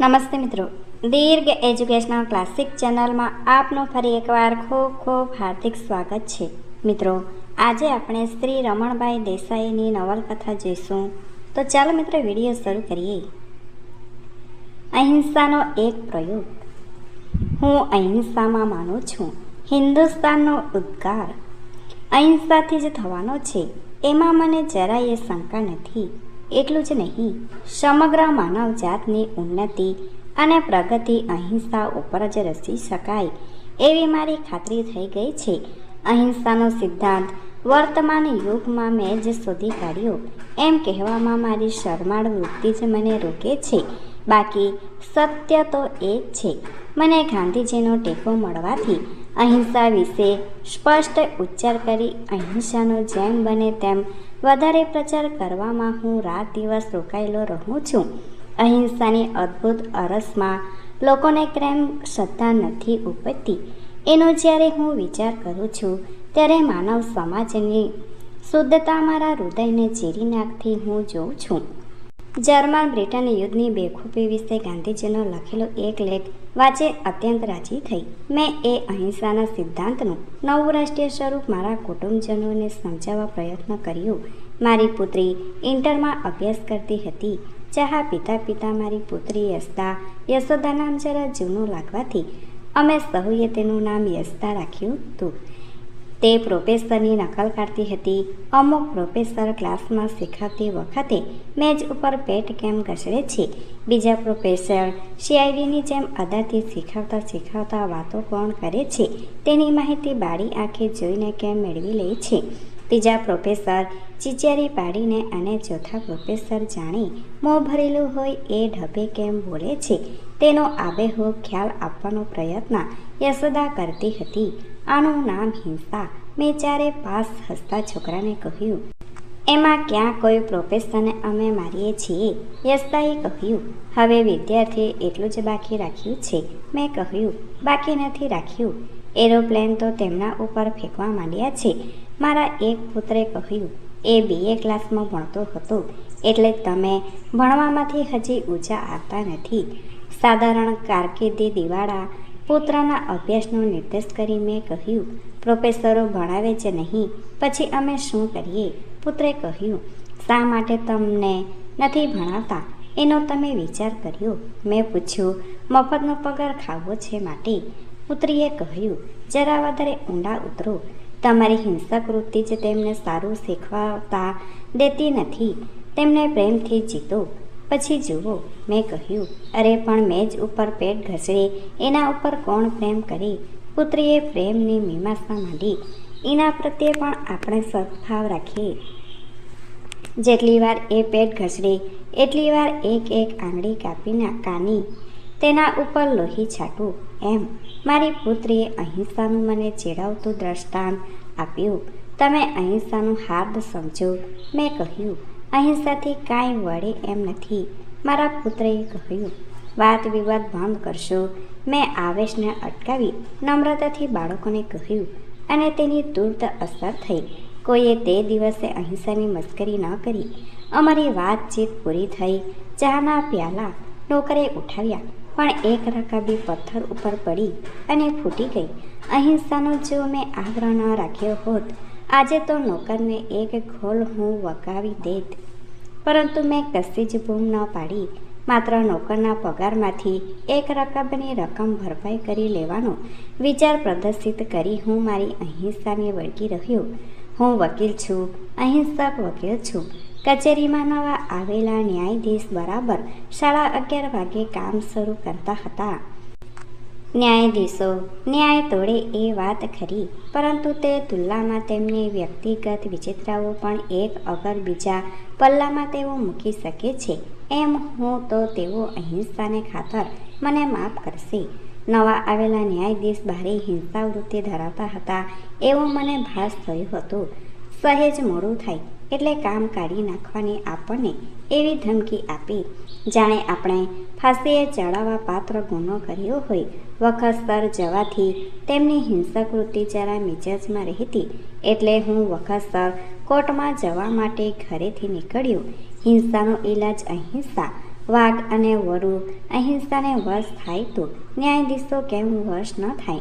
નમસ્તે મિત્રો. દીર્ઘ educational classic ચેનલમાં આપનું ફરી એકવાર ખૂબ ખૂબ હાર્દિક સ્વાગત છે. મિત્રો, આજે આપણે શ્રી રમણભાઈ દેસાઈની નવલકથા જોઈશું. તો ચાલો મિત્રો વીડિયો શરૂ કરીએ. અહિંસાનો એક પ્રયોગ. હું અહિંસામાં માનું છું. હિન્દુસ્તાનનો ઉદ્ગાર. અહિંસાથી જ થવાનો છે, એમાં મને જરાય શંકા નથી. એટલું જ નહીં, સમગ્ર માનવ જાતની ઉન્નતિ અને પ્રગતિ અહિંસા ઉપર જ રચી શકાય એવી મારી ખાતરી થઈ ગઈ છે. અહિંસાનો સિદ્ધાંત વર્તમાન યુગમાં મેં જ શોધી કાઢ્યો. એમ કહેવામાં મારી શરમાળ વૃત્તિ જ મને રોકે છે. બાકી સત્ય તો એ જ છે. મને ગાંધીજીનો ટેકો મળવાથી અહિંસા વિશે સ્પષ્ટ ઉચ્ચાર કરી અહિંસાનો જેમ બને તેમ વધારે પ્રચાર કરવામાં હું રાત દિવસ રોકાયેલો રહું છું. અહિંસાની અદ્ભુત અરસમાં લોકોને કેમ શ્રદ્ધા નથી ઉપજતી. એનો જ્યારે હું વિચાર કરું છું, ત્યારે માનવ સમાજની શુદ્ધતા મારા હૃદયને ચીરી નાખતી હું જોઉં છું. જર્મન બ્રિટન યુદ્ધની બેખૂબી વિશે ગાંધીજીનો લખેલો એક લેખ વાંચે અત્યંત રાજી થઈ. મેં એ અહિંસાના સિદ્ધાંતનું નવું રાષ્ટ્રીય સ્વરૂપ મારા કુટુંબજનોને સમજાવવા પ્રયત્ન કર્યો. મારી પુત્રી ઇન્ટરમાં અભ્યાસ કરતી હતી. ચહા પિતા પિતા મારી પુત્રી યસ્તા યશોદા નામ જરા જૂનું લાગવાથી અમે સહુએ તેનું નામ યશતા રાખ્યું હતું. તે પ્રોફેસરની નકલ કાઢતી હતી. અમુક પ્રોફેસર ક્લાસમાં શીખવતી વખતે મેજ ઉપર પેટ કેમ ઘસડે છે? બીજા પ્રોફેસર સીઆઈડીની જેમ અદાથી શીખવતા શીખવતા વાતો કોણ કરે છે? તેની માહિતી બાળી આંખે જોઈને કેમ મેળવી લે છે? ત્રીજા પ્રોફેસર, ચિચારી પાડીને અને ચોથા પ્રોફેસર જાણે મોં ભરેલું હોય એ ઢબે કેમ બોલે છે? તેનો આબેહૂબ ખ્યાલ આપવાનો પ્રયત્ન યશોદા કરતી હતી. આનું નામ હિંસા. મેં ચારે પાસ હસતા છોકરાને કહ્યું, એમાં ક્યાં કોઈ પ્રોફેસરને અમે મારીએ છીએ? યસ્તાએ કહ્યું, હવે વિદ્યાર્થીએ એટલું જ બાકી રાખ્યું છે. મેં કહ્યું, બાકી નથી રાખ્યું. એરોપ્લેન તો તેમના ઉપર ફેંકવા માંડ્યા છે. મારા એક પુત્રે કહ્યું, એ બીએ ક્લાસમાં ભણતો હતો, એટલે તમે ભણવામાંથી હજી ઊંચા આવતા નથી. સાધારણ કારકિર્દી દિવાળા પુત્રના અભ્યાસનો નિર્દેશ કરી મેં કહ્યું, પ્રોફેસરો ભણાવે છે નહીં, પછી અમે શું કરીએ? પુત્રે કહ્યું, શા માટે તમને નથી ભણાવતા? એનો તમે વિચાર કર્યો. મેં પૂછ્યું, મફતનો પગાર ખાવો છે માટે? પુત્રીએ કહ્યું, જરા વધારે ઊંડા ઉતરો. તમારી હિંસક વૃત્તિ જ તેમને સારું શીખવાતા દેતી નથી. તેમને પ્રેમથી જીતો. પછી જુઓ, મેં કહ્યું, અરે, પણ મેજ ઉપર પેટ ઘસડે. એના ઉપર કોણ પ્રેમ કરી? પુત્રીએ પ્રેમની મીમાંસા માંડી. એના પ્રત્યે પણ આપણે સદભાવ રાખીએ. જેટલી વાર એ પેટ ઘસડે, એટલી વાર એક એક આંગળી કાપીને કાની. તેના ઉપર લોહી છાટું એમ, મારી પુત્રીએ અહિંસાનું મને ચેડાવતું દ્રષ્ટાંત આપ્યું. તમે અહિંસાનું હાર્દ સમજો. મેં કહ્યું અહિંસાથી કાંઈ વળે એમ નથી. મારા પુત્રએ કહ્યું, વાત વિવાદ બંધ કરશો. મેં આવેશને અટકાવી નમ્રતાથી બાળકોને કહ્યું, અને તેની તુર્ત અસર થઈ. કોઈએ તે દિવસે અહિંસાની મસ્કરી ન કરી. અમારી વાતચીત પૂરી થઈ. ચાના પ્યાલા નોકરે ઉઠાવ્યા, પણ એક રકાબી પથ્થર ઉપર પડી અને ફૂટી ગઈ. અહિંસાનો જો મેં આગ્રહ ન રાખ્યો હોત આજે તો નોકરને એક ખોલ હું વગાવી દેત. પરંતુ મેં કશી જ બૂમ ન પાડી. માત્ર નોકરના પગારમાંથી એક રકમની રકમ ભરપાઈ કરી લેવાનો વિચાર પ્રદર્શિત કરી હું મારી અહિંસાને વળગી રહ્યો. હું વકીલ છું, અહિંસક વકીલ છું. કચેરીમાં નવા આવેલા ન્યાયાધીશ બરાબર સાડા અગિયાર વાગે કામ શરૂ કરતા હતા. ન્યાયાધીશો, ન્યાય તોડે એ વાત ખરી, પરંતુ તે તુલનામાં તેમની વ્યક્તિગત વિચિત્રાઓ પણ એક અગર બીજા પલ્લામાં તેઓ મૂકી શકે છે, એમ હું તો તેઓ અહિંસાને ખાતર મને માફ કરશે. નવા આવેલા ન્યાયાધીશ ભારે હિંસાવૃત્તિ ધરાવતા હતા એવો મને ભાસ થયો હતો. સહેજ મોડું થાય, એટલે કામ કાઢી નાખવાની આપણને એવી ધમકી આપી. જાણે આપણે ફાંસીએ ચડાવવા પાત્ર ગુનો કર્યો હોય. વખતસર જવાથી તેમની હિંસક વૃત્તિ જરા મિજાજમાં રહેતી. એટલે હું વખતસર કોર્ટમાં જવા માટે ઘરેથી નીકળ્યો. હિંસાનો ઈલાજ અહિંસા, વાઘ અને વરુ અહિંસાને વશ થાય તો ન્યાયાધીશો કેમ વશ ન થાય?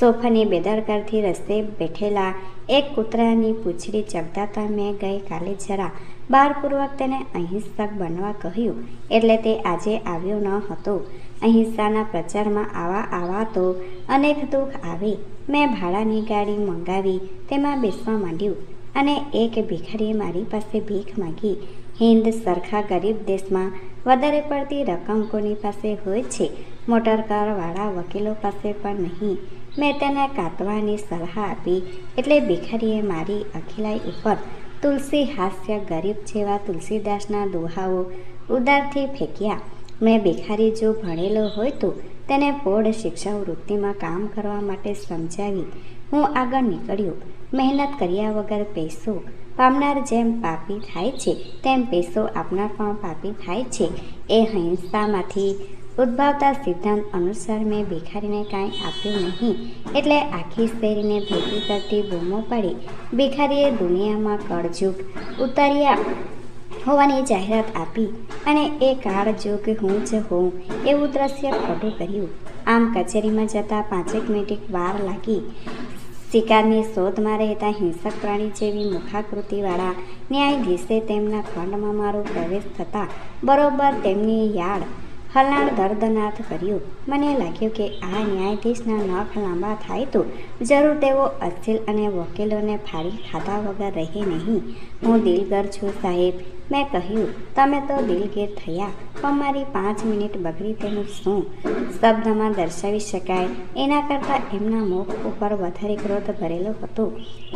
સોફાની બેદરકારથી રસ્તે બેઠેલા એક કૂતરાની પૂંછડી ચગદાતા મેં ગઈકાલે જરા ભારપૂર્વક તેને અહિંસક બનવા કહ્યું એટલે તે આજે આવ્યો ન હતો. અહિંસાના પ્રચારમાં આવા આવા તો અનેક દુઃખ આવે. મેં ભાડાની ગાડી મંગાવી, તેમાં બેસવા માંડ્યું અને એક ભિખારીએ મારી પાસે ભીખ માગી. હિન્દ સરખા ગરીબ દેશમાં વધારે પડતી રકમ કોની પાસે હોય છે? મોટરકારવાળા વકીલો પાસે પણ નહીં. મેં તેને કાતવાની સલાહ આપી એટલે ભિખારીએ મારી અખિલાઈ ઉપર તુલસી હાસ્ય ગરીબ જેવા તુલસીદાસના દોહાઓ ઉદારથી ફેંક્યા. મેં ભિખારી જો ભણેલો હોય તો તેને પોઢ શિક્ષાવૃત્તિમાં કામ કરવા માટે સમજાવી. હું આગળ નીકળ્યો. મહેનત કર્યા વગર પૈસો પામનાર જેમ પાપી થાય છે, તેમ પૈસો આપનાર પણ પાપી થાય છે. એ હિંસામાંથી ઉદ્ભવતા સિદ્ધાંત અનુસાર મેં ભિખારીને કાંઈ આપ્યું નહીં. એટલે આખી શેરીને ભેગી કરતી બૂમો પાડી. ભિખારીએ દુનિયામાં કળજુગ ઉતાર્યા હોવાની જાહેરાત આપી અને એ કાળજુગ હું જ હોઉં એવું દ્રશ્ય ખોટું કર્યું. આમ કચેરીમાં જતાં પાંચેક મિનિટ વાર લાગી. શિકારની શોધમાં રહેતા હિંસક પ્રાણી જેવી મુખાકૃતિવાળા ન્યાયાધીશે તેમના ખંડમાં મારો પ્રવેશ થતાં બરોબર તેમની યાદ હલનાર દર્દનાથ કર્યું. મને લાગ્યું કે આ ન્યાયાધીશના નખ લાંબા થાય તો જરૂર તેઓ અસીલ અને વકીલોને ફાડી ખાધા વગર રહે નહીં. હું દિલગર છું સાહેબ. મેં કહ્યું, તમે તો દિલગીર થયા, પણ મારી પાંચ મિનિટ બગડી તેનું શું? શબ્દમાં દર્શાવી શકાય, એના કરતાં એમના મુખ ઉપર વધારે ક્રોધ ભરેલો હતો.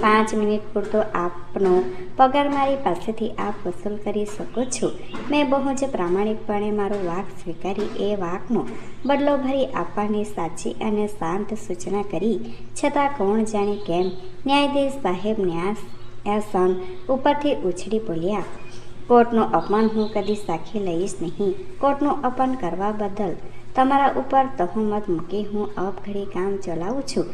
પાંચ મિનિટ પૂરતો આપનો પગાર મારી પાસેથી આપ વસૂલ કરી શકો છો. મેં બહુ જ પ્રામાણિકપણે મારો વાક સ્વીકારી, એ વાકનો બદલો ભરી આપવાની સાચી અને શાંત સૂચના કરી. છતાં કોણ જાણે કેમ, ન્યાયાધીશ સાહેબ ન્યાસ ઉપરથી ઉછળી બોલ્યા કોર્ટનું અપમાન હું કદી સાખી લઈશ નહીં. કોર્ટનું અપમાન કરવા બદલ તમારા ઉપર તહોમત મૂકી હું અપઘડી કામ ચલાવું છું.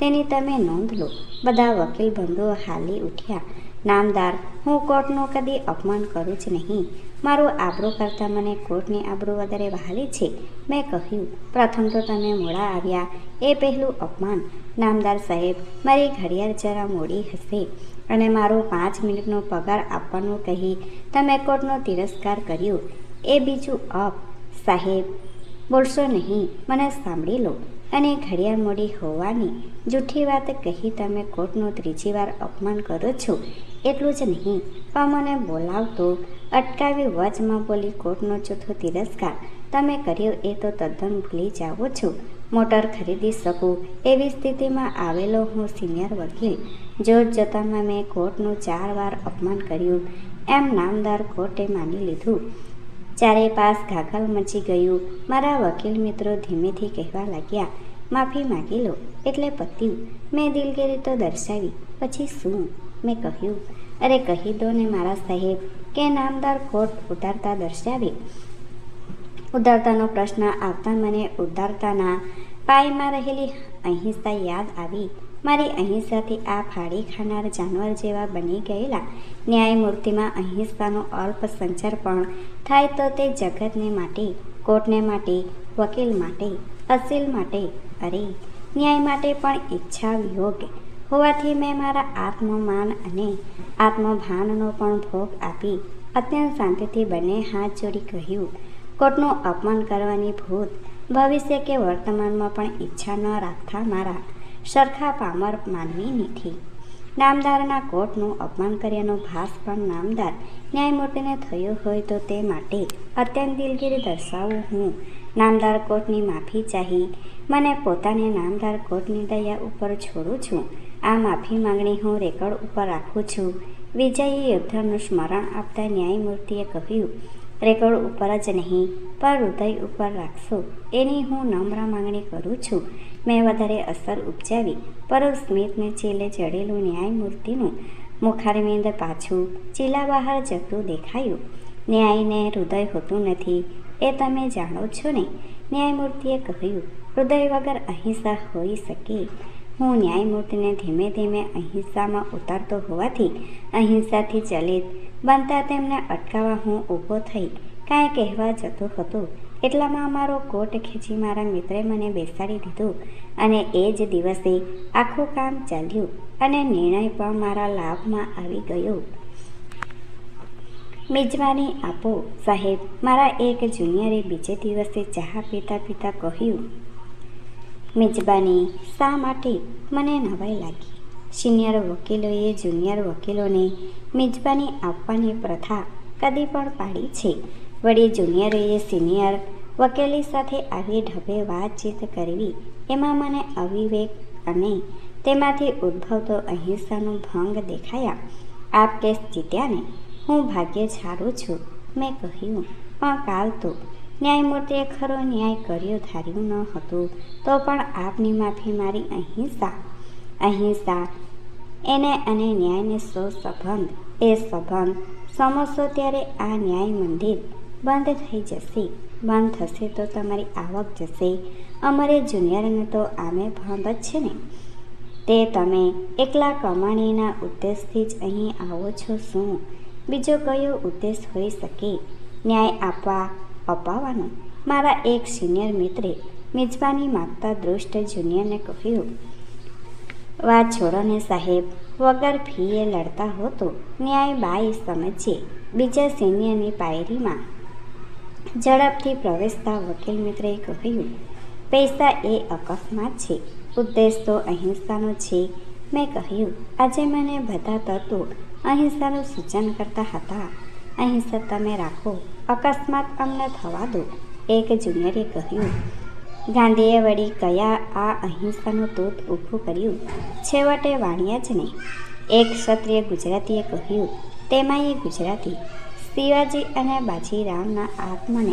તેની તમે નોંધ લો, બધા વકીલ બંધુઓ હાલી ઉઠ્યા. નામદાર, હું કોર્ટનું કદી અપમાન કરું જ નહીં. મારું આબરૂ કરતાં મને કોર્ટની આબરૂ વધારે વહાલી છે. મેં કહ્યું, પ્રથમ તો તમે મોડા આવ્યા. એ પહેલું અપમાન. નામદાર સાહેબ, મારી ઘડિયાળ જરા મોડી હશે. અને મારો પાંચ મિનિટનો પગાર આપવાનું કહી તમે કોર્ટનો તિરસ્કાર કર્યો. એ બીજું અપ, સાહેબ, બોલશો નહીં, મને સાંભળી લો. અને ઘડિયાળ મોડી હોવાની જૂઠી વાત કહી તમે કોર્ટનું ત્રીજી વાર અપમાન કરો છો? એટલું જ નહીં, પણ મને બોલાવતો, અટકાવી વચમાં બોલી કોર્ટનો ચોથો તિરસ્કાર. તમે કર્યો એ તો તદ્દન ભૂલી જાઓ છો. મોટર ખરીદી શકું એવી સ્થિતિમાં આવેલો હું સિનિયર વકીલ. જોત જતામાં મેં કોર્ટનું ચાર વાર અપમાન કર્યું. એમ નામદાર કોર્ટે માની લીધું. ચારે પાસ ઘાઘલ મચી ગયું, મારા વકીલ મિત્રો ધીમેથી કહેવા લાગ્યા, માફી માગી લો, એટલે પત્યું. મેં દિલગીરી તો દર્શાવી, પછી શું? મેં કહ્યું, અરે કહી દો ને મારા સાહેબ, કે નામદાર કોર્ટ ઉતારતા દર્શાવી. ઉદારતાનો પ્રશ્ન આવતા મને ઉદારતાના પાયમાં રહેલી અહિંસા યાદ આવી. મારી અહિંસાથી આ ફાડી ખાનાર જાનવર જેવા બની ગયેલા. ન્યાયમૂર્તિમાં અહિંસાનો અલ્પ સંચાર પણ થાય તો તે જગતને માટે, કોર્ટને માટે, વકીલ માટે, અસીલ માટે, અરે, ન્યાય માટે પણ ઈચ્છા વિયોગ. હોવાથી મેં મારા આત્મમાન અને આત્મભાનનો પણ ભોગ આપી અત્યંત શાંતિથી બંને હાથ જોડી કહ્યું, કોર્ટનું અપમાન કરવાની ભૂત, ભવિષ્ય કે વર્તમાનમાં પણ ઈચ્છા ન રાખતા મારા. સરખા પામર માનવી નથી નામદારના કોર્ટનું અપમાન કર્યાનો ભાસ પણ નામદાર. ન્યાયમૂર્તિને થયો હોય તો તે માટે અત્યંત દિલગીરી દર્શાવું હું. નામદાર કોર્ટની માફી ચાહી. મને પોતાને નામદાર કોર્ટની દયા ઉપર છોડું છું. આ માફી માંગણી હું રેકોર્ડ ઉપર રાખું છું. વિજયી યુદ્ધનું સ્મરણ આપતા ન્યાયમૂર્તિએ કહ્યું, રેકોર્ડ ઉપર જ નહીં, પણ હૃદય ઉપર રાખશો. એની હું નમ્ર માંગણી કરું છું. મેં વધારે અસર ઉપજાવી પરંતુ સ્મિતને છેલ્લે ચડેલું ન્યાયમૂર્તિનું મુખારવિંદ પાછું ચીલા બહાર જતું દેખાયું. ન્યાયને હૃદય હોતું નથી, એ તમે જાણો છો ને? ન્યાયમૂર્તિએ કહ્યું, હૃદય વગર અહિંસા હોઈ શકે. હું ન્યાયમૂર્તિને ધીમે ધીમે અહિંસામાં ઉતારતો હોવાથી અહિંસાથી ચલિત બનતા તેમને અટકાવવા હું ઊભો થઈ કાંઈ કહેવા જતો હતો. એટલામાં મારો કોટ ખેંચી મારા મિત્રે મને બેસાડી દીધો અને એ જ દિવસે આખું કામ ચાલ્યું અને નિર્ણય પણ મારા લાભમાં આવી ગયો. મિજબાની આપો, સાહેબ, મારા એક જુનિયરે બીજે દિવસે ચા પીતા પીતા કહ્યું. મિજબાની, શા માટે? મને નવાઈ લાગી. સિનિયર વકીલોએ જુનિયર વકીલોને મિજબાની આપવાની પ્રથા કદી પણ પાડી છે. વળી જુનિયરોએ સિનિયર વકીલી સાથે આવી ઢબે વાતચીત કરવી, એમાં મને અવિવેક અને તેમાંથી ઉદ્ભવતો અહિંસાનો ભંગ દેખાયા. આપ કેસ જીત્યા ને? હું ભાગ્ય છારું છું. મેં કહ્યું પણ કાલ તો. ન્યાયમૂર્તિએ ખરો ન્યાય કર્યો ધાર્યું ન હતું, તો પણ આપની માફી મારી અહિંસા. અહિંસા એને અને ન્યાયને સો સંબંધ એ સંબંધ સમજશો ત્યારે આ ન્યાય મંદિર બંધ થઈ જશે. બંધ થશે તો તમારી આવક જશે. અમારે જુનિયરને તો આમે ભંભ જ છે ને. તે તમે એકલા કમાણીના ઉદ્દેશથી જ અહીં આવો છો શું? બીજો કયો ઉદ્દેશ હોઈ શકે? ન્યાય આપવા અપાવવાનો? મારા એક સિનિયર મિત્રે મિજબાની માગતા દૃષ્ટ જુનિયરને કહ્યું, વાત છોડો ને સાહેબ. વગર ફીએ લડતા હો તો ન્યાય બાઈ સમજે. બીજા સિનિયરની પાયરીમાં ઝડપથી પ્રવેશતા વકીલ મિત્રએ કહ્યું, પૈસા એ અકસ્માત છે. ઉદ્દેશ તો અહિંસાનો છે. મેં કહ્યું, આજે મને બધા તત્વો અહિંસાનું સૂચન કરતા હતા. અહિંસા તમે રાખો. અકસ્માત અમને થવા દો. એક જુનિયરે કહ્યું, ગાંધીએ વળી કયા આ અહિંસાનું તૂત ઊભું કર્યું? છેવટે વાણિયા જ ને એક ક્ષત્રિય ગુજરાતીએ કહ્યું, તેમાં એ ગુજરાતી. શિવાજી અને બાજીરાવના આત્માને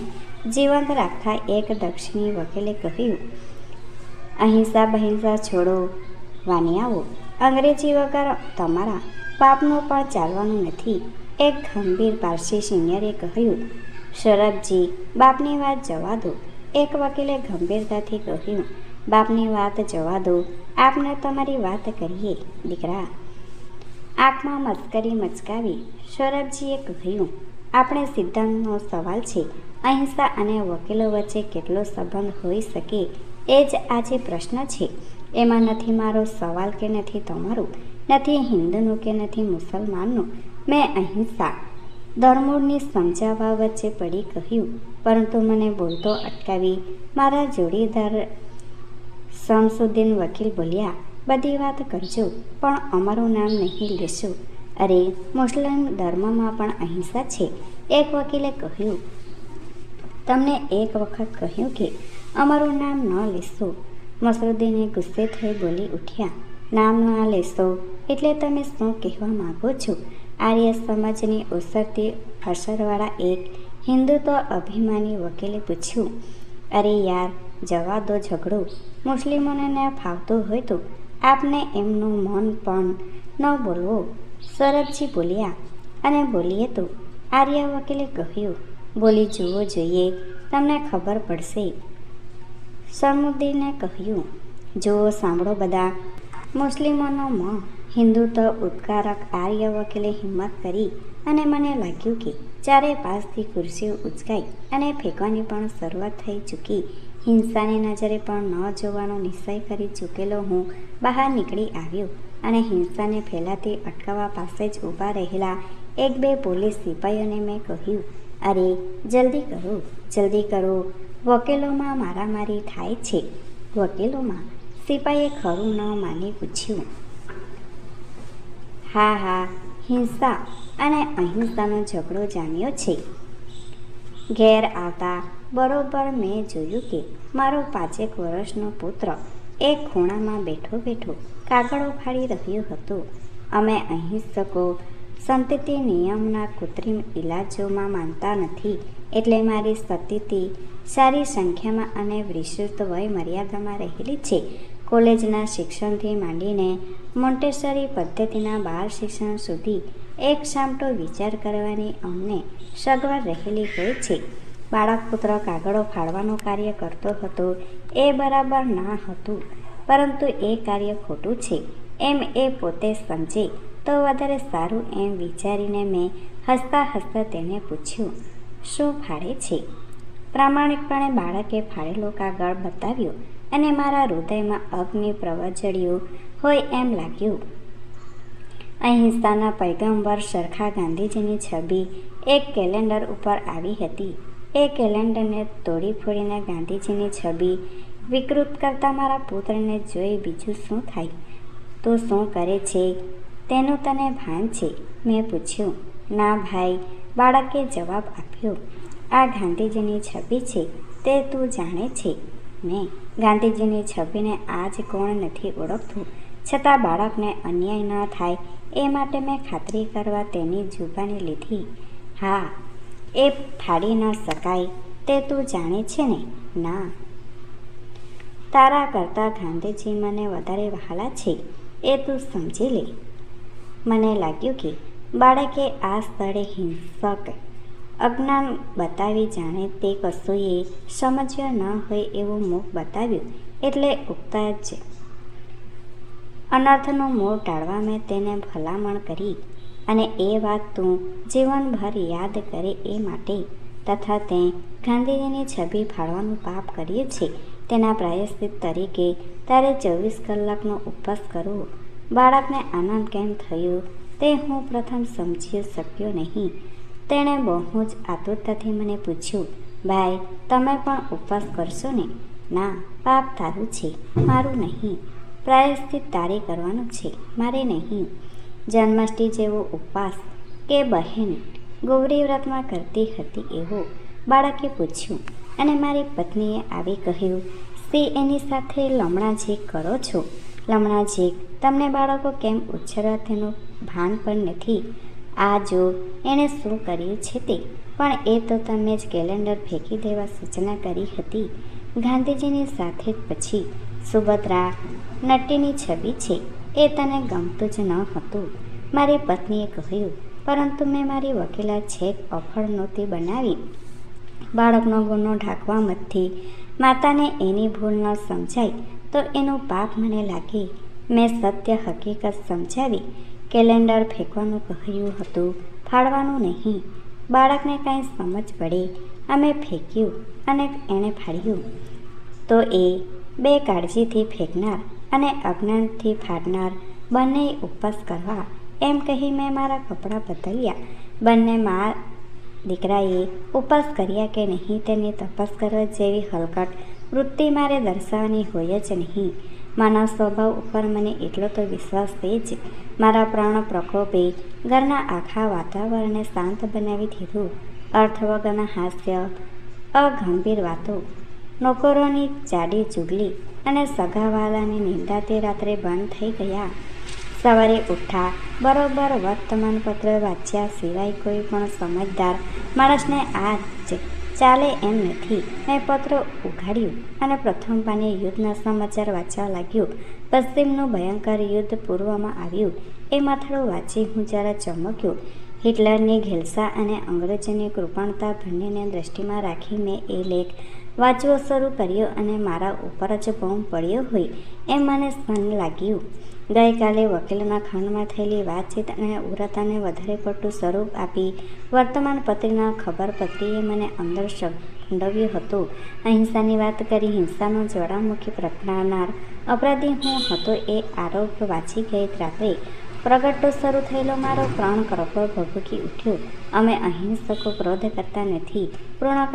જીવંત રાખતા એક દક્ષિણી વકીલે કહ્યું, અહિંસા, બહિંસા છોડો વાની આવો. અંગ્રેજી વગર તમારા પાપનું પણ ચાલવાનું નથી. એક ગંભીર પારસી સિનિયરે કહ્યું, શરદજી, બાપની વાત જવા દો. એક વકીલે ગંભીરતાથી કહ્યું, બાપની વાત જવા દો. આપને તમારી વાત કરીએ, દીકરા. આંખમાં મસ્કરી મચકાવી શરદજીએ કહ્યું આપણે સિદ્ધાંતનો સવાલ છે, અહિંસા અને વકીલો વચ્ચે કેટલો સંબંધ હોઈ શકે? એ જ આજે પ્રશ્ન છે. એમાં નથી મારો સવાલ કે નથી તમારું, નથી હિન્દુનું કે નથી મુસલમાનનું. મેં અહિંસા ધર્મોની સમજાવવા વચ્ચે પડી કહ્યું, પરંતુ મને બોલતો અટકાવી. મારા જોડીદાર શમસુદ્દીન વકીલ બોલ્યા, બધી વાત કરજો, પણ અમારું નામ નહીં લેશો. અરે મુસ્લિમ ધર્મમાં પણ અહિંસા છે. એક વકીલે કહ્યું, તમને એક વખત કહ્યું કે અમારું નામ ન લેશો. મસરુદ્દીને ગુસ્સે થઈ બોલી ઉઠ્યા, નામ ન લેશો એટલે તમે શું કહેવા માગો છો? આર્ય સમાજની ઉસરતી અસરવાળા એક હિન્દુત્વ અભિમાની વકીલે પૂછ્યું, અરે યાર જવા દો ઝઘડો મુસ્લિમોને ફાવતું હોય તો આપને એમનું મન પણ ન બોલવો. સરબજી બોલ્યા, અને બોલીએ તો. આર્ય વકીલે કહ્યું, બોલી જુઓ જોઈએ, તમને ખબર પડશે. સરમુદ્દીને કહ્યું, જુઓ, સાંભળો બધા. મુસ્લિમોનો મ હિન્દુત્વ ઉદ્ગારક આર્ય વકીલે હિંમત કરી અને મને લાગ્યું કે ચારે પાસથી ખુરશીઓ ઉચકાઈ અને ફેંકવાની પણ શરૂઆત થઈ ચૂકી. હિંસાની નજરે પણ ન જોવાનો નિશ્ચય કરી ચૂકેલો હું બહાર નીકળી આવ્યો. અને હિંસાને ફેલાતી અટકાવવા પાસે જ ઊભા રહેલા એક બે પોલીસ સિપાહીઓને મેં કહ્યું, અરે, જલ્દી કરો જલ્દી કરો. વકીલોમાં મારામારી થાય છે. વકીલોમાં સિપાહીએ ખરું ન માની પૂછ્યું. હા હા, હિંસા અને અહિંસાનો ઝઘડો જામ્યો છે. ઘેર આવતા બરોબર મેં જોયું કે મારો પાંચેક વર્ષનો પુત્ર એક ખૂણામાં બેઠો બેઠો કાગળો ફાડી રહ્યો હતો. અમે અહિંસકો સંતતિ નિયમના કૃત્રિમ ઇલાજોમાં માનતા નથી એટલે મારી સ્થિતિ સારી સંખ્યામાં અને વિશિષ્ટ વય મર્યાદામાં રહેલી છે. કોલેજના શિક્ષણથી માંડીને મોન્ટેસરી પદ્ધતિના બાળ શિક્ષણ સુધી એક સામટો વિચાર કરવાની અમને સગવડ રહેલી હોય છે. બાળક પુત્ર કાગળો ફાળવાનું કાર્ય કરતો હતો એ બરાબર ના હતું, પરંતુ એ કાર્ય ખોટું છે. એમ એ પોતે સમજે, તો વધારે સારું એમ વિચારીને મેં હસતા હસતા તેને પૂછ્યું, શું ફાળે છે? પ્રામાણિકપણે બાળકે ફાળેલો કાગળ બતાવ્યો અને મારા હૃદયમાં અગ્નિ પ્રવજળ્યું હોય એમ લાગ્યું. અહિંસાના પૈગંબર સરખા ગાંધીજીની છબી એક કેલેન્ડર ઉપર આવી હતી. એ કેલેન્ડરને તોડી ફોડીને ગાંધીજીની છબી વિકૃત કરતા મારા પુત્રને જોઈ બીજું શું થાય? તું શું કરે છે? તેનું તને ભાન છે? મેં પૂછ્યું. ના ભાઈ, બાળકે જવાબ આપ્યો. આ ગાંધીજીની છબી છે, તે તું જાણે છે. મેં ગાંધીજીની છબીને આજ કોણ નથી ઓળખતું. છતાં બાળકને અન્યાય ન થાય, એ માટે મેં ખાતરી કરવા તેની જુબાની લીધી. હા, એ ફાડી ન શકાય, તે તું જાણે છે ને? ના તારા કરતાં ગાંધીજી મને વધારે વહાલા છે, એ તું સમજી લે. મને લાગ્યું કે બાળકે આ સ્થળે હિંસક અજ્ઞાન બતાવી જાણે તે કશુંએ સમજ્યો ન હોય એવું મુખ બતાવ્યું, એટલે ઉગતા જ અનર્થનું મૂળ ટાળવા મેં તેને ભલામણ કરી અને એ વાત તું જીવનભર યાદ કરે એ માટે તથા તે ગાંધીજીની છબી ફાળવાનું પાપ કર્યું છે. તેના પ્રાયશ્ચિત તરીકે તારે ચોવીસ કલાકનો ઉપવાસ કરવો. બાળકને આનંદ કેમ થયો તે હું પ્રથમ સમજી શક્યો નહીં. તેણે બહુ જ આતુરતાથી મને પૂછ્યું, ભાઈ, તમે પણ ઉપવાસ કરશો ને? ના, પાપ તારું છે, મારું નહીં. પ્રાયશ્ચિત તારે કરવાનું છે, મારે નહીં. જન્માષ્ટમી જેવો ઉપવાસ કે બહેન ગૌરી વ્રતમાં કરતી હતી એવું. બાળકે પૂછ્યું અને મારી પત્નીએ આવી કહ્યું તે એની સાથે લમણા લમણાજી કરો છો? લમણા લમણાજી તમને બાળકો કેમ ઉછેરવા તેનું ભાન પણ નથી? આ જો એણે શું કર્યું છે તે? પણ એ તો તમે જ કેલેન્ડર ફેંકી દેવા સૂચના કરી હતી. ગાંધીજીની સાથે જ પછી સુભદ્રા નટ્ટીની છબી છે, એ તને ગમતું જ ન હતું. મારી પત્નીએ કહ્યું, પરંતુ મેં મારી વકીલાત છેક અફળ નહોતી બનાવી. બાળકનો ગુનો ઢાંકવા મતથી માતાને એની ભૂલ ન સમજાય તો એનું પાપ મને લાગે. મેં સત્ય હકીકત સમજાવી, કેલેન્ડર ફેંકવાનું કહ્યું હતું, ફાડવાનું નહીં. બાળકને કાંઈ સમજ પડે, અમે ફેંક્યું અને એણે ફાડ્યું. તો એ બે કાળજીથી ફેંકનાર અને અજ્ઞાનથી ફાડનાર બંને ઉપવાસ કરવા એમ કહી મેં મારા કપડાં બદલ્યા. બંને મા દીકરાએ ઉપવાસ કર્યા કે નહીં તેની તપાસ કરવા જેવી હલકટ વૃત્તિ મારે દર્શાવવાની હોય જ નહીં. માનવ સ્વભાવ ઉપર મને એટલો તો વિશ્વાસ છે જ. મારા પ્રાણ પ્રકોપે ઘરના આખા વાતાવરણને શાંત બનાવી દીધું. અર્થ વગરના હાસ્ય, અગંભીર વાતો, નોકરોની જાડી ચુગલી અને સગાવાલાની નિંદા તે રાત્રે બંધ થઈ ગયા. સવારે ઉઠા. બરોબર વર્તમાનપત્ર વાંચ્યા સિવાય કોઈ પણ સમજદાર માણસને આ જ ચાલે એમ નથી. મેં પત્ર ઉઘાડ્યું અને પ્રથમ પાને યુદ્ધના સમાચાર વાંચવા લાગ્યું. પશ્ચિમનું ભયંકર યુદ્ધ પૂર્વમાં આવ્યું. એ માથાળું વાંચી હું જરા ચમક્યો. હિટલરની ઘેલસા અને અંગ્રેજોની કૃપણતા બંનેને દ્રષ્ટિમાં રાખી મેં એ લેખ વાંચવો શરૂ કર્યો અને મારા ઉપર જ બોમ્બ પડ્યો હોય એમ મને સ્મરણ લાગ્યું. ગઈકાલે વકીલના ખંડમાં થયેલી વાતચીત અને ઉરતાને વધારે પડતું સ્વરૂપ આપી વર્તમાન પત્રીના ખબરપત્રીએ મને અંદર સંડવ્યું હતું. અહિંસાની વાત કરી હિંસાનો જ્વાળામુખી પ્રગટાવનાર અપરાધી હું હતો એ આરોપ વાંચી ગઈ રાત્રે પ્રગટો શરૂ થયેલો મારો પ્રાણ કરપો ભભૂકી ઉઠ્યો. અમે અહિંસકો ક્રોધ કરતા નથી. પૂર્ણ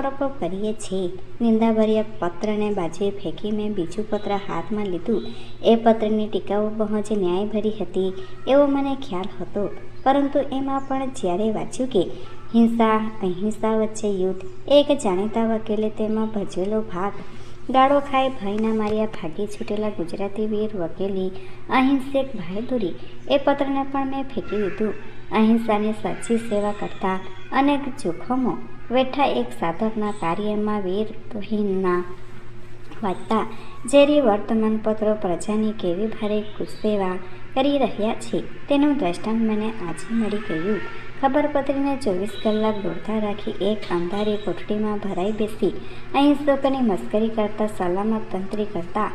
કરીએ છીએ. નિંદાભર્યા પત્રને બાજુએ ફેંકી મેં બીજું પત્ર હાથમાં લીધું. એ પત્રની ટીકાઓ જ ન્યાયભરી હતી એવો મને ખ્યાલ હતો. પરંતુ એમાં પણ જ્યારે વાંચ્યું કે હિંસા, અહિંસા વચ્ચે યુદ્ધ, એક જાણીતા વકીલે તેમાં ભજવેલો ભાગ ગાળો ખાઈ ભયના માર્યા ભાગી છૂટેલા ગુજરાતી વીર વકેલી, અહિંસક બહાદુરી એ પત્રને પણ મેં ફેંકી દીધું. અહિંસાની સાચી સેવા કરતા અનેક જોખમો વેઠા એક સાધકના કાર્યમાં વીર તુહિનના વાંચતા ઝેરી વર્તમાનપત્રો પ્રજાની કેવી ભારે કુસેવા કરી રહ્યા છે તેનું દ્રષ્ટાંત મને આજે મળી ગયું. ખબરપત્રીને ચોવીસ કલાક દોડતા રાખી એક અંધારી કોઠડીમાં ભરાઈ બેસી. અહિંસકોની મસ્કરી કરતા સલામત તંત્રી કરતા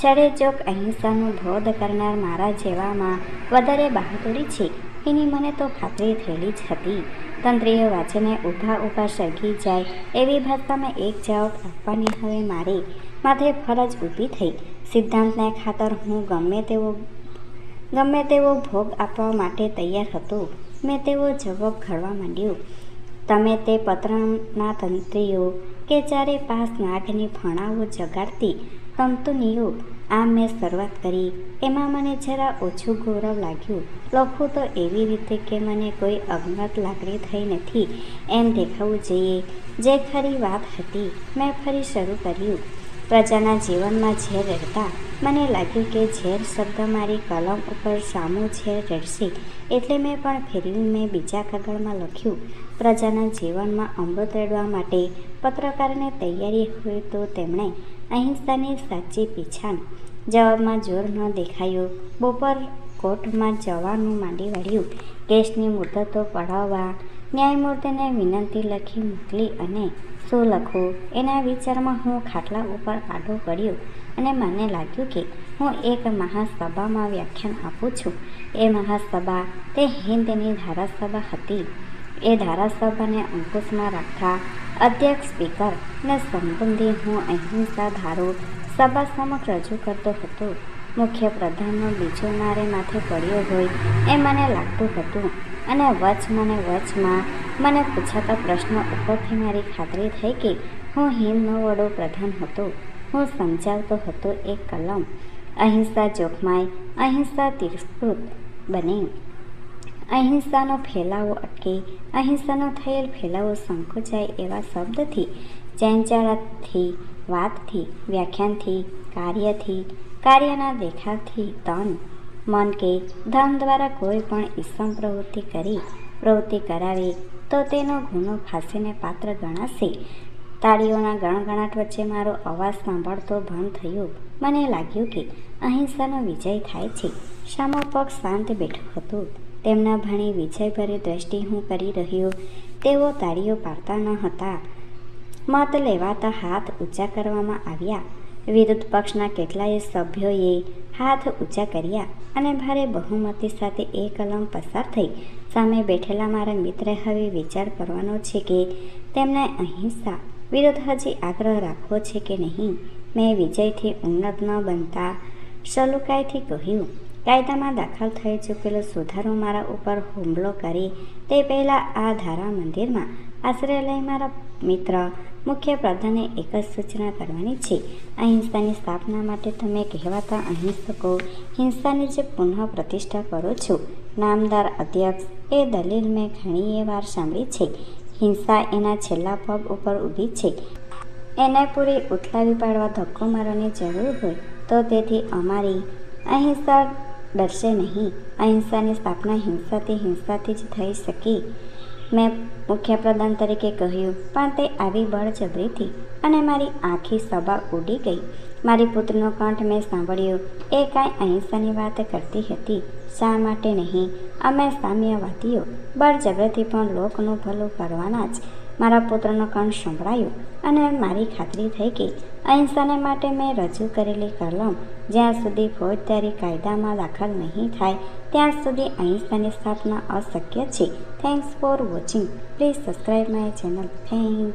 છડેચોક અહિંસાનું ધોધ કરનાર મારા જેવામાં વધારે બહાદુરી છે. એની મને તો ખાતરી થયેલી જ હતી. તંત્રીએ વાંચીને ઊભા ઊભા સળગી જાય એવી ભાષામાં એક જવાબ આપવાની હવે મારે માથે ફરજ ઊભી થઈ. સિદ્ધાંતને ખાતર હું ગમે તેવો ગમે તેવો ભોગ આપવા માટે તૈયાર હતો. મેં તેવો જવાબ ઘડવા માંડ્યો. તમે તે પત્રના તંત્રીઓ કે ચારે પાસ નાગની ફણાઓ જગાડતી કંપનીઓ આમ મેં શરૂઆત કરી. એમાં મને જરા ઓછું ગૌરવ લાગ્યું. લખું તો એવી રીતે કે મને કોઈ અગમત લાગણી થઈ નથી. એમ દેખાવું જોઈએ. જે ખરી વાત હતી, મેં ફરી શરૂ કર્યું. પ્રજાના જીવનમાં ઝેર રહેતા મને લાગ્યું કે ઝેર શબ્દ મારી કલમ ઉપર સામું ઝેર રહેશે. એટલે મેં પણ ફેરવી મેં બીજા કાગળમાં લખ્યું, પ્રજાના જીવનમાં અમૃત રેડવા માટે પત્રકારને તૈયારી હોય તો તેમણે અહિંસાની સાચી પીછાણ જવાબમાં જોર ન દેખાયું. બપોર કોર્ટમાં જવાનું માંડી વળ્યું. કેસની મુદતો પડાવવા ન્યાયમૂર્તિને વિનંતી લખી મોકલી અને શું લખું એના વિચારમાં હું ખાટલા ઉપર આડો પડ્યો અને મને લાગ્યું કે હું એક મહાસભામાં વ્યાખ્યાન આપું છું. એ મહાસભા તે હિન્દની ધારાસભા હતી. એ ધારાસભાને અંકુશમાં રાખતા અધ્યક્ષ, સ્પીકર ને સંબંધી હું અહિંસા ધારો સભા સમક્ષ રજૂ કરતો હતો. મુખ્ય પ્રધાનનો બીજો મારે માથે પડ્યો હોય એ મને લાગતું હતું. અને વચમાં ને વચમાં, મને પૂછાતા પ્રશ્નો ઉપરથી મારી ખાતરી થઈ કે હું હિંદનો વડો પ્રધાન હતો. હું સમજાવતો હતો એ કલમ. અહિંસા જોખમાય, અહિંસા તિરસ્કૃત બને. અહિંસાનો ફેલાવો અટકે, અહિંસાનો થયેલ ફેલાવો સંકોચાય એવા શબ્દથી, ચેંચાળાથી, વાતથી, વ્યાખ્યાનથી, કાર્યથી, કાર્યના દેખાવથી તન મન કે ધન દ્વારા કોઈ પણ ઈસમ પ્રવૃત્તિ કરી, પ્રવૃત્તિ કરાવે, તો તેનો ગુનો ફાંસીને પાત્ર ગણાશે. તાળીઓના ગણગણાટ વચ્ચે મારો અવાજ સાંભળતો ભન થયો. મને લાગ્યું કે અહિંસાનો વિજય થાય છે. સામો પગ શાંત બેઠો હતો. તેમના ભણી વિજયભરી દ્રષ્ટિ હું કરી રહ્યો. તેઓ તાળીઓ પાડતા ન હતા. મત લેવાતા હાથ ઊંચા કરવામાં આવ્યા. વિરુદ્ધ પક્ષના કેટલાય સભ્યોએ હાથ ઊંચા કર્યા અને ભારે બહુમતી સાથે એ કલમ પસાર થઈ. સામે બેઠેલા મારા મિત્રે હવે વિચાર કરવાનો છે કે તેમને અહિંસા વિરુદ્ધ હજી આગ્રહ રાખવો છે કે નહીં. મેં વિજયથી ઉન્નત ન બનતા સલુકાઈથી કહ્યું, કાયદામાં દાખલ થઈ ચૂકેલો સુધારો મારા ઉપર હુમલો કરી તે પહેલાં આ ધારા મંદિરમાં આશ્રય લઈ મારા મિત્ર મુખ્ય પ્રધાને એક જ સૂચના કરવાની છે. અહિંસાની સ્થાપના માટે તમે કહેવાતા અહિંસકો હિંસાની જે પુનઃ પ્રતિષ્ઠા કરો છો. નામદાર અધ્યક્ષ એ દલીલ મેં ઘણીએ વાર સાંભળી છે. હિંસા એના છેલ્લા પગ ઉપર ઊભી છે. એને પૂરી ઉથલાવી પાડવા ધક્કો મારવાની જરૂર હોય તો તેથી અમારી અહિંસા ડરશે નહીં. અહિંસાની સ્થાપના હિંસાથી હિંસાથી જ થઈ શકી. મેં મુખ્યપ્રધાન તરીકે કહ્યું, પણ તે આવી બળજબરીથી અને મારી આખી સભા ઉડી ગઈ. મારી પુત્રનો કંઠ મેં સાંભળ્યો. એ કાંઈ અહિંસાની વાત કરતી હતી. શા માટે નહીં? અમે સામ્યવાદીઓ. બળજબરીથી પણ લોકનું ભલું કરવાના જ. મારા પુત્રનો કંઠ સંભળાયો અને મારી ખાતરી થઈ ગઈ. અહિંસાને માટે મેં રજૂ કરેલી કલમ જ્યાં સુધી ફોજદારી કાયદામાં દાખલ નહીં થાય, ત્યાં સુધી અહિંસાની સ્થાપના અશક્ય છે. Thanks for watching please subscribe my channel thank